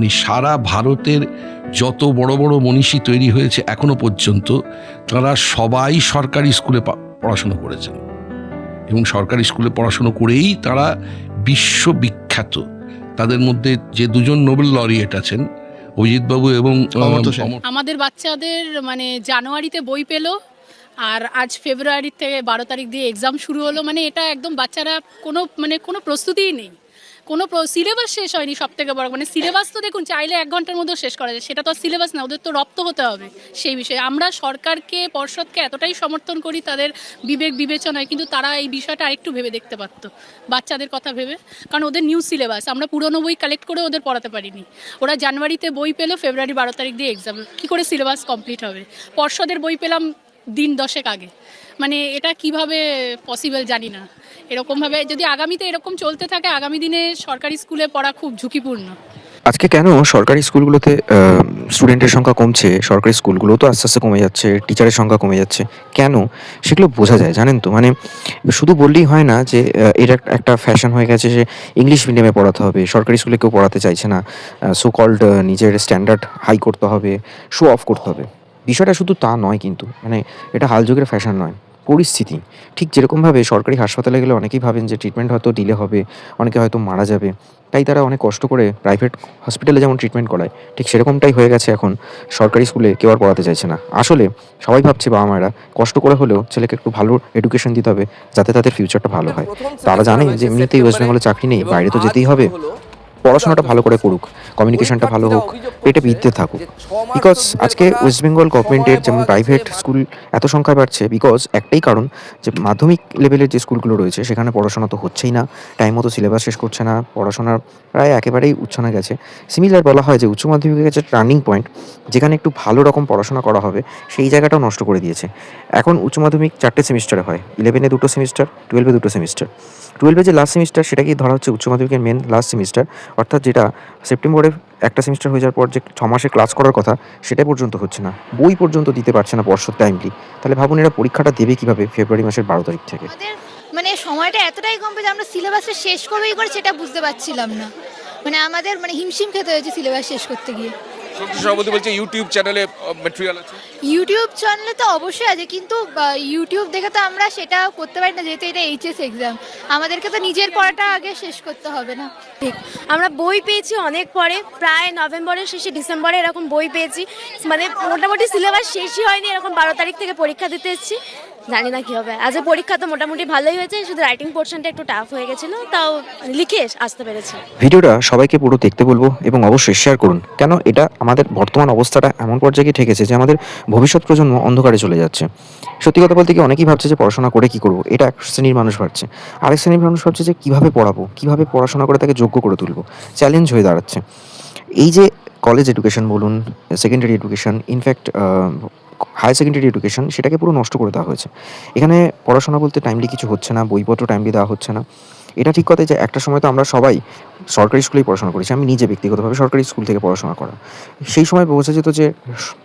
পড়েননি সারা ভারতের যত বড় বড় মনীষী তৈরি হয়েছে এখনও পর্যন্ত তারা সবাই সরকারি স্কুলে পড়াশুনো করেছেন। এবং সরকারি স্কুলে পড়াশুনো করেই তারা বিশ্ববিখ্যাত। তাদের মধ্যে যে দুজন নোবেল লরিয়েট আছেন অজিতবাবু এবং আমাদের বাচ্চাদের মানে জানুয়ারিতে বই পেল আর আজ ফেব্রুয়ারি থেকে বারো তারিখ দিয়ে এক্সাম শুরু হলো। মানে এটা একদম বাচ্চারা কোনো মানে কোনো প্রস্তুতিই নেই। কোনো সিলেবাস শেষ হয়নি সব থেকে বড় মানে সিলেবাস তো দেখুন চাইলে এক ঘণ্টার মধ্যেও শেষ করা যায়, সেটা তো সিলেবাস না, ওদের তো রপ্ত হতে হবে সেই বিষয়ে। আমরা সরকারকে, পর্ষদকে এতটাই সমর্থন করি তাদের বিবেক বিবেচনায়, কিন্তু তারা এই বিষয়টা আরেকটু ভেবে দেখতে পারতো, বাচ্চাদের কথা ভেবে। কারণ ওদের নিউ সিলেবাস আমরা পুরনো বই কালেক্ট করে ওদের পড়াতে পারিনি। ওরা জানুয়ারিতে বই পেল, ফেব্রুয়ারি বারো তারিখ দিয়ে এক্সাম কী করে সিলেবাস কমপ্লিট হবে? পর্ষদের বই পেলাম দিন দশেক আগে। মানে এটা কীভাবে পসিবল জানি না। এরকমভাবে যদি আগামীতে এরকম চলতে থাকে, আগামী দিনে সরকারি স্কুলে পড়া খুব ঝুঁকিপূর্ণ। আজকে কেন সরকারি স্কুলগুলোতে স্টুডেন্টের সংখ্যা কমছে? সরকারি স্কুলগুলো তো আস্তে আস্তে কমে যাচ্ছে টিচারের সংখ্যা কমে যাচ্ছে। কেন? সেগুলো বোঝা যায়, জানেন তো? মানে শুধু বললেই হয় না যে এটা একটা ফ্যাশন হয়ে গেছে যে ইংলিশ মিডিয়ামে পড়াতে হবে। সরকারি স্কুলে কেউ পড়াতে চাইছে না। সো কল্ড নিজের স্ট্যান্ডার্ড হাই করতে হবে শো অফ করতে হবে। বিষয়টা শুধু তা নয় কিন্তু। মানে এটা হালযুগের ফ্যাশন নয়। পরিস্থিতি। ঠিক যেরকমভাবে সরকারি হাসপাতালে গেলে অনেকেই ভাবেন যে ট্রিটমেন্ট হয়তো ডিলে হবে অনেকে হয়তো মারা যাবে। তাই তারা অনেক কষ্ট করে প্রাইভেট হসপিটালে যেমন ট্রিটমেন্ট করায় ঠিক সেরকমটাই হয়ে গেছে এখন সরকারি স্কুলে কেউ আর পড়াতে চাইছে না। আসলে সবাই ভাবছে বাবা মায়েরা কষ্ট করে হলেও ছেলেকে একটু ভালো এডুকেশন দিতে হবে যাতে তাদের ফিউচারটা ভালো হয়। তারা জানে যে এমনিতেই ওয়েস্ট বেঙ্গলে চাকরি নেই বাইরে তো যেতেই হবে। পড়াশোনাটা ভালো করে করুক কমিউনিকেশনটা ভালো হোক পেটে বিদ্যে থাকুক। বিকজ আজকে ওয়েস্ট বেঙ্গল গভর্নমেন্টের যেমন প্রাইভেট স্কুল এত সংখ্যা বাড়ছে বিকজ একটাই কারণ যে মাধ্যমিক লেভেলের যে স্কুলগুলো রয়েছে সেখানে পড়াশোনা তো হচ্ছেই না টাইম মতো সিলেবাস শেষ করছে না পড়াশোনার প্রায় একেবারেই উচ্ছনা গেছে। সিমিলার বলা হয় যে উচ্চ মাধ্যমিকের কাছে টার্নিং পয়েন্ট যেখানে একটু ভালো রকম পড়াশোনা করা হবে সেই জায়গাটাও নষ্ট করে দিয়েছে। এখন উচ্চ মাধ্যমিক চারটে সেমিস্টারে হয় ইলেভেনে দুটো সেমিস্টার টুয়েলভে দুটো সেমিস্টার টুয়েলভে যে লাস্ট সেমিস্টার সেটাকেই ধরা হচ্ছে উচ্চ মাধ্যমিকের মেন লাস্ট সেমিস্টার অর্থাৎ যেটা সেপ্টেম্বরে একটা সেমিস্টার হয়ে যাওয়ার পর যে ছ মাসে ক্লাস করার কথা, সেটা পর্যন্ত হচ্ছে না। বই পর্যন্ত দিতে পারছে না পর্ষদ টাইমলি তাহলে ভাবুন এরা পরীক্ষাটা দেবে কীভাবে ফেব্রুয়ারি মাসের বারো তারিখ থেকে? মানে সময়টা এতটাই কম যে আমরা সিলেবাসটা শেষ করব কি করে সেটা বুঝতে পারছিলাম না। মানে আমাদের মানে হিমশিম খেতে হয়েছে সিলেবাস শেষ করতে গিয়ে। শক্তি সভাপতি বলছে ইউটিউব চ্যানেলে ম্যাটেরিয়াল আছে। ইউটিউব চ্যানেলে তো অবশ্যই আছে কিন্তু ইউটিউব দেখে তো আমরা সেটা করতে পারি না যেহেতু এটা এইচএস এক্সাম আমাদেরকে তো নিজের পড়াটা আগে শেষ করতে হবে না। ঠিক আমরা বই পেয়েছি অনেক পরে প্রায় নভেম্বরের শেষে ডিসেম্বরে এরকম বই পেয়েছি। মানে মোটামুটি সিলেবাস শেষই হয়নি এরকম বারো তারিখ থেকে পরীক্ষা দিতে এসেছি। জানি না কী হবে। আজ পরীক্ষা তো মোটামুটি ভালোই হয়েছে, শুধু রাইটিং পোর্শনটা একটু টাফ হয়ে গেছিল, তাও লিখে আসতে পেরেছি। ভিডিওটা সবাইকে পুরো দেখতে বলব এবং অবশ্যই শেয়ার করুন, কেন এটা আমাদের বর্তমান অবস্থাটা এমন পর্যায়ে গিয়ে ঠেকেছে যে আমাদের ভবিষ্যৎ প্রজন্ম অন্ধকারে চলে যাচ্ছে। সত্যি কথা বলতে কি অনেকেই ভাবছে যে পড়াশোনা করে কি করব, এটা এক শ্রেণির মানুষ ভাবছে। আরেক শ্রেণির মানুষ ভাবছে যে কীভাবে পড়াবো, কীভাবে পড়াশোনা করে তাকে যোগ্য করে তুলবো চ্যালেঞ্জ হয়ে দাঁড়াচ্ছে। এই যে কলেজ এডুকেশন বলুন secondary education in fact higher secondary education সেটাকে পুরো নষ্ট করে দেওয়া হয়েছে। এখানে পড়াশোনা বলতে টাইমলি কিছু হচ্ছে না, বইপত্র টাইমলি দেওয়া হচ্ছে না। এটা ঠিক কথা যে একটা সময় তো আমরা সবাই সরকারি স্কুলেই পড়াশোনা করেছি, আমি নিজে ব্যক্তিগতভাবে সরকারি স্কুল থেকে পড়াশোনা করা। সেই সময় বোঝা যেত যে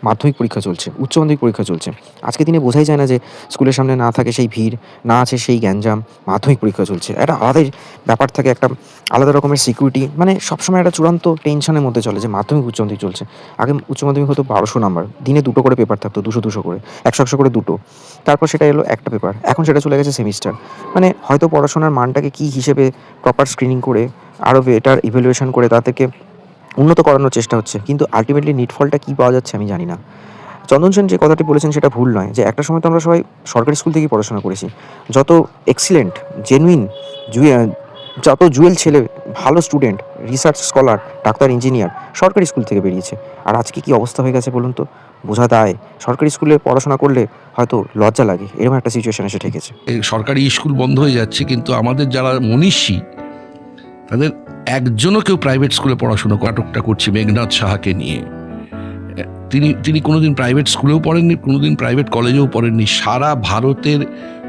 মাধ্যমিক পরীক্ষা চলছে, উচ্চ মাধ্যমিক পরীক্ষা চলছে। আজকে দিনে বোঝাই যায় না যে স্কুলের সামনে না থাকে সেই ভিড়, না আছে সেই গ্যাঞ্জাম, মাধ্যমিক পরীক্ষা চলছে। একটা আলাদাই ব্যাপার থাকে, একটা আলাদা রকমের সিকিউরিটি মানে সবসময় একটা চূড়ান্ত টেনশনের মধ্যে চলে যে মাধ্যমিক, উচ্চ মাধ্যমিক চলছে। আগে উচ্চ মাধ্যমিক হতো বারোশো নাম্বার দিনে দুটো করে পেপার থাকতো, দুশো দুশো করে, একশো একশো করে দুটো। তারপর সেটা এলো একটা পেপার এখন সেটা চলে গেছে সেমিস্টার মানে হয়তো পড়াশোনার মানটাকে কী হিসেবে প্রপার স্ক্রিনিং করে আরও বেটার ইভ্যালুয়েশন করে তাদেরকে উন্নত করানোর চেষ্টা হচ্ছে। কিন্তু আলটিমেটলি নিটফলটা কী পাওয়া যাচ্ছে আমি জানি না। চন্দন সেন যে কথাটি বলেছেন সেটা ভুল নয়, যে একটা সময় তো আমরা সবাই সরকারি স্কুল থেকেই পড়াশোনা করেছি। যত এক্সিলেন্ট জেনুইন যত জুয়েল ছেলে ভালো student research scholar doctor engineer সরকারি স্কুল থেকে বেরিয়েছে। আর আজকে কি অবস্থা হয়ে গেছে বলুন তো? বোঝা দায় সরকারি স্কুলে পড়াশোনা করলে হয়তো লজ্জা লাগে। এরকম একটা সিচুয়েশন এসে ঠেকেছে। সরকারি স্কুল বন্ধ হয়ে যাচ্ছে, কিন্তু আমাদের যারা মনীষী, তাদের একজনও কেউ প্রাইভেট স্কুলে পড়াশুনো নাটকটা করছি মেঘনাথ সাহাকে নিয়ে। তিনি তিনি কোনোদিন প্রাইভেট স্কুলেও পড়েননি কোনোদিন প্রাইভেট কলেজেও পড়েননি। সারা ভারতের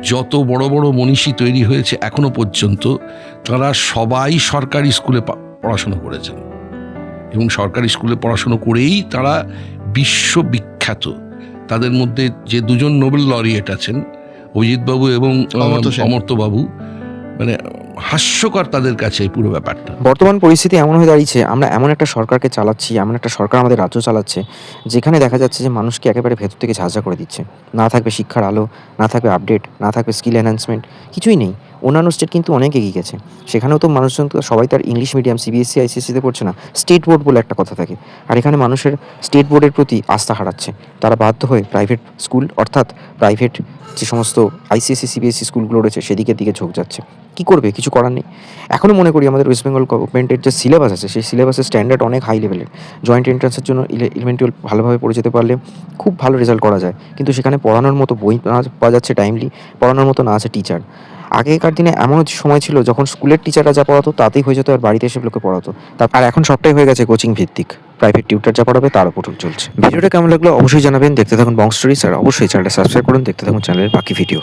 যত বড় বড় মনীষী তৈরি হয়েছে এখনও পর্যন্ত তারা সবাই সরকারি স্কুলে পড়াশুনো করেছেন। এবং সরকারি স্কুলে পড়াশুনো করেই তারা বিশ্ববিখ্যাত। তাদের মধ্যে যে দুজন নোবেল লরিয়েট আছেন অজিতবাবু এবং। অমর্ত্যবাবু মানে হাস্যকর তাদের কাছে এই পুরো ব্যাপারটা। বর্তমান পরিস্থিতি এমন হয়ে দাঁড়িয়েছে, আমরা এমন একটা সরকারকে চালাচ্ছি, এমন একটা সরকার আমাদের রাজ্য চালাচ্ছে, যেখানে দেখা যাচ্ছে যে মানুষকে একেবারে ভেতর থেকে ঝাঁঝা করে দিচ্ছে। না থাকবে শিক্ষার আলো, না থাকবে আপডেট না থাকবে স্কিল এনহ্যান্সমেন্ট কিছুই নেই। অন্যান্য স্টেট কিন্তু অনেক এগিয়ে গেছে। সেখানেও তো মানুষজন তো সবাই তার ইংলিশ মিডিয়াম সিবিএসসি আইসিএসসিতে পড়ছে না। স্টেট বোর্ড বলে একটা কথা থাকে। আর এখানে মানুষের স্টেট বোর্ডের প্রতি আস্থা হারাচ্ছে। তারা বাধ্য হয়ে প্রাইভেট স্কুল অর্থাৎ প্রাইভেট যে সমস্ত আইসিএসসি সিবিএসসি স্কুলগুলো রয়েছে সেদিকের দিকে ঝোঁক যাচ্ছে। কি করবে? কিছু করার নেই। এখনও মনে করি আমাদের ওয়েস্ট বেঙ্গল গভর্নমেন্টের যে সিলেবাস আছে, সেই সিলেবাসের স্ট্যান্ডার্ড অনেক হাই লেভেলের জয়েন্ট এন্ট্রান্সের জন্য ইলেভেন টুয়েলভ ভালোভাবে পড়ে যেতে পারলে খুব ভালো রেজাল্ট করা যায়। কিন্তু সেখানে পড়ানোর মতো বই না পাওয়া যাচ্ছে টাইমলি পড়ানোর মতো না আছে টিচার আগেকার দিনে এমন সময় ছিল যখন স্কুলের টিচাররা যা পড়াতো তাতেই হয়ে যেত আর বাড়িতে এসে লোকে পড়াতো। তার আর এখন সবটাই হয়ে গেছে কোচিং ভিত্তিক। প্রাইভেট টিউটার যা পড়াবে তার উপর চলছে। ভিডিওটা কেমন লাগল অবশ্যই জানাবেন। দেখতে থাকুন বং স্টোরিজ আর অবশ্যই চ্যানেলটা সাবস্ক্রাইব করুন। দেখতে থাকুন চ্যানেলের বাকি ভিডিও